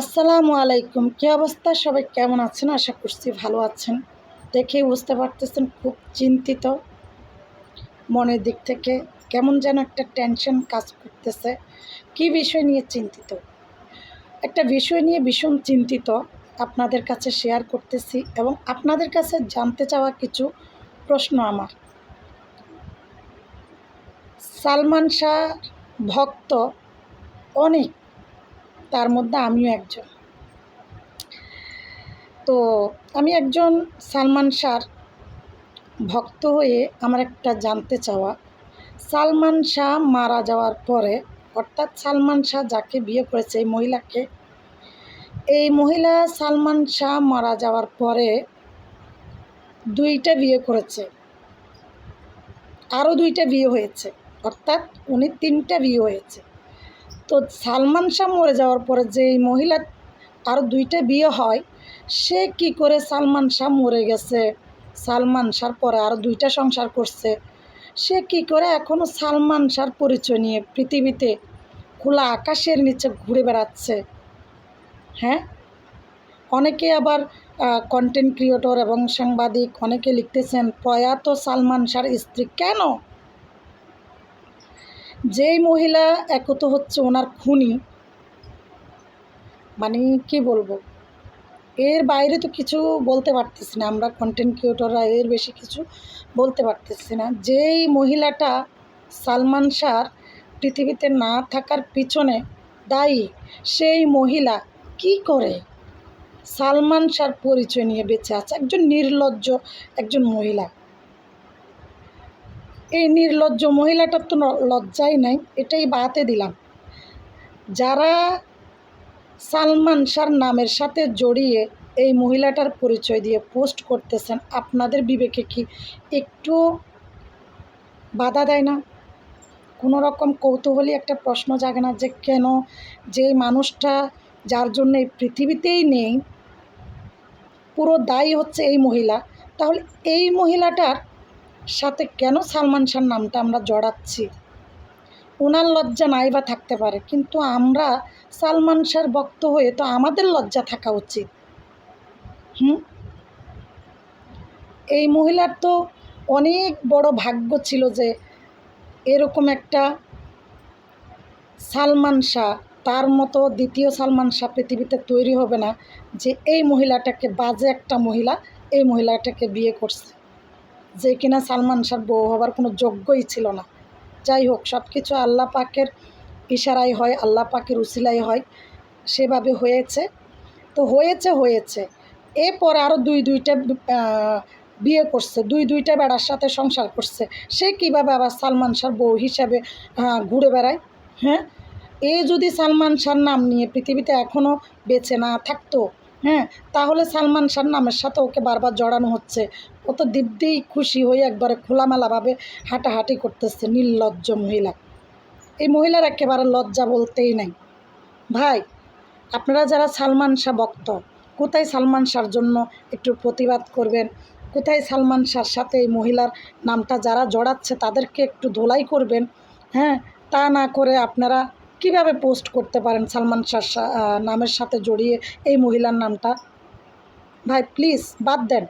আসসালামু আলাইকুম। কী অবস্থা? সবাই কেমন আছেন? আশা করছি ভালো আছেন। দেখেই বুঝতে পারতেছেন, খুব চিন্তিত। মনের দিক থেকে কেমন যেন একটা টেনশন কাজ করতেছে। কী বিষয় নিয়ে চিন্তিত? একটা বিষয় নিয়ে ভীষণ চিন্তিত। আপনাদের কাছে শেয়ার করতেছি এবং আপনাদের কাছে জানতে চাওয়া কিছু প্রশ্ন আমার। সালমান শাহ ভক্ত অনেক। তার মধ্যে আমিও একজন। তো আমি একজন সালমান শাহর ভক্ত হয়ে আমার একটা জানতে চাওয়া, সালমান শাহ মারা যাওয়ার পরে, অর্থাৎ সালমান শাহ যাকে বিয়ে করেছে এই মহিলাকে, এই মহিলা সালমান শাহ মারা যাওয়ার পরে দুইটা বিয়ে করেছে। আরও দুইটা বিয়ে হয়েছে, অর্থাৎ উনি তিনটা বিয়ে হয়েছে। তো সালমান শাহ মরে যাওয়ার পরে যে এই মহিলা আরও দুইটা বিয়ে হয়, সে কি করে সালমান শাহ মরে গেছে? সালমান শাহর পরে আরও দুইটা সংসার করছে। সে কি করে এখনও সালমান শাহর পরিচয় নিয়ে পৃথিবীতে খোলা আকাশের নিচে ঘুরে বেড়াচ্ছে? হ্যাঁ? অনেকে আবার কন্টেন্ট ক্রিয়েটর এবং সাংবাদিক অনেকে লিখতেছেন, প্রয়াত সালমান শাহর স্ত্রী কেন যেই মহিলা একত হচ্ছে ওনার খুনি মানে কি বলব? এর বাইরে তো কিছু বলতে পারতেছি না, আমরা কন্টেন্ট ক্রিয়েটররা এর বেশি কিছু বলতে পারতেছি না। যেই মহিলাটা সালমান শাহর পৃথিবীতে না থাকার পিছনে দায়ী, সেই মহিলা কি করে সালমান শাহর পরিচয় নিয়ে বেঁচে আছে? একজন নির্লজ্জ একজন মহিলা। এই নির্লজ্জ মহিলাটার তো লজ্জাই নাই, এটাই বাতে দিলাম। যারা সালমান শাহর নামের সাথে জড়িয়ে এই মহিলাটার পরিচয় দিয়ে পোস্ট করতেছেন, আপনাদের বিবেকে কি একটু বাধা দেয় না? কোনো রকম কৌতূহলী একটা প্রশ্ন জাগে না যে কেন যে মানুষটা যার জন্য এই পৃথিবীতেই নেই, পুরো দায়ী হচ্ছে এই মহিলা। তাহলে এই মহিলাটার সাথে কেন সালমান শাহর নামটা আমরা জড়াচ্ছি? ওনার লজ্জা নাই বা থাকতে পারে, কিন্তু আমরা সালমান শাহর ভক্ত হয়ে তো আমাদের লজ্জা থাকা উচিত। হুম? এই মহিলার তো অনেক বড় ভাগ্য ছিল যে এরকম একটা সালমান শাহ, তার মতো দ্বিতীয় সালমান শাহ পৃথিবীতে তৈরি হবে না যে এই মহিলাটাকে, বাজে একটা মহিলা এই মহিলাটাকে বিয়ে করছে। যে কিনা সালমান শাহর বউ হবার কোনো যোগ্যই ছিল না। যাই হোক সব কিছু আল্লাহ পাকের ইশারাই হয়, আল্লাহ পাকের উসিলাই হয়, সেভাবে হয়েছে। তো হয়েছে হয়েছে। এরপর আরও দুই, দুইটা বিয়ে করছে, দুই, দুইটা বেড়ার সাথে সংসার করছে। সে কীভাবে আবার সালমান শাহর বউ হিসাবে ঘুরে বেড়ায়? হ্যাঁ? এ যদি সালমান শাহর নাম নিয়ে পৃথিবীতে এখনও বেঁচে না থাকতো হ্যাঁ তাহলে সালমান শাহ নামের সাথে ওকে বারবার জড়ানো হচ্ছে। ও তো দিব্যেই খুশি হয়ে একবারে খোলামেলাভাবে হাঁটাহাঁটি করতেছে নির্লজ্জ মহিলা। এই মহিলার একেবারে লজ্জা বলতেই নাই। ভাই, আপনারা যারা সালমান শাহ ভক্ত, কোথায় সালমান শাহর জন্য একটু প্রতিবাদ করবেন? কোথায় সালমান শাহর সাথে এই মহিলার নামটা যারা জড়াচ্ছে তাদেরকে একটু ধোলাই করবেন? হ্যাঁ তা না করে আপনারা কীভাবে পোস্ট করতে পারেন সালমান শাহ নামের সাথে জড়িয়ে এই মহিলার নামটা? ভাই প্লিজ বাদ দেন।